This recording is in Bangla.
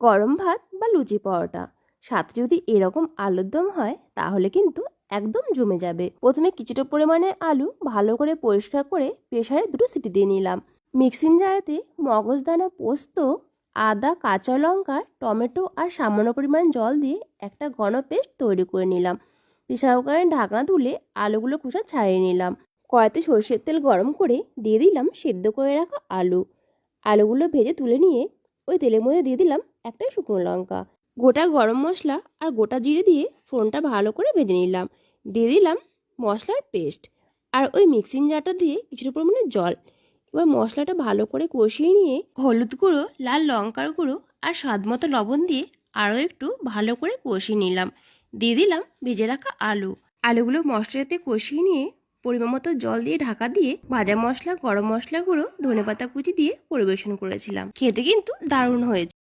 গরম ভাত বা লুচি পরোটা। সাথে যদি এরকম আলুর দম হয়, তাহলে কিন্তু একদম জমে যাবে। প্রথমে কিছুটা পরিমাণে আলু ভালো করে পরিষ্কার করে প্রেসারে দুটো সিটি দিয়ে নিলাম। মিক্সিং জারেতে মগজদানা পোস্ত, আদা, কাঁচা লঙ্কা, টমেটো আর সামান্য পরিমাণ জল দিয়ে একটা ঘন পেস্ট তৈরি করে নিলাম। প্রেশার কুকারের ঢাকনা তুলে আলুগুলো খোসা ছাড়িয়ে নিলাম। কড়াইতে সর্ষের তেল গরম করে দিয়ে দিলাম সেদ্ধ করে রাখা আলু। আলুগুলো ভেজে তুলে নিয়ে ওই তেলের মধ্যে দিয়ে দিলাম একটা শুকনো লঙ্কা। গোটা গরম মশলা আর গোটা জিরে দিয়ে ফোড়নটা ভালো করে ভেজে নিলাম। দিয়ে দিলাম মশলার পেস্ট আর ওই মিক্সিং জারটা দিয়ে কিছুটা পরিমাণে জল। এবার মশলাটা ভালো করে কষিয়ে নিয়ে হলুদ গুঁড়ো, লাল লঙ্কার গুঁড়ো আর স্বাদ মতো লবণ দিয়ে আরও একটু ভালো করে কষিয়ে নিলাম। দিয়ে দিলাম ভেজে রাখা আলু। আলুগুলো মশলাতে কষিয়ে নিয়ে পরিমাণ মতো জল দিয়ে ঢাকা দিয়ে ভাজা মশলা, গরম মশলাগুলো গুঁড়ো ধনেপাতা কুচি দিয়ে পরিবেশন করেছিলাম। খেতে কিন্তু দারুণ হয়েছে।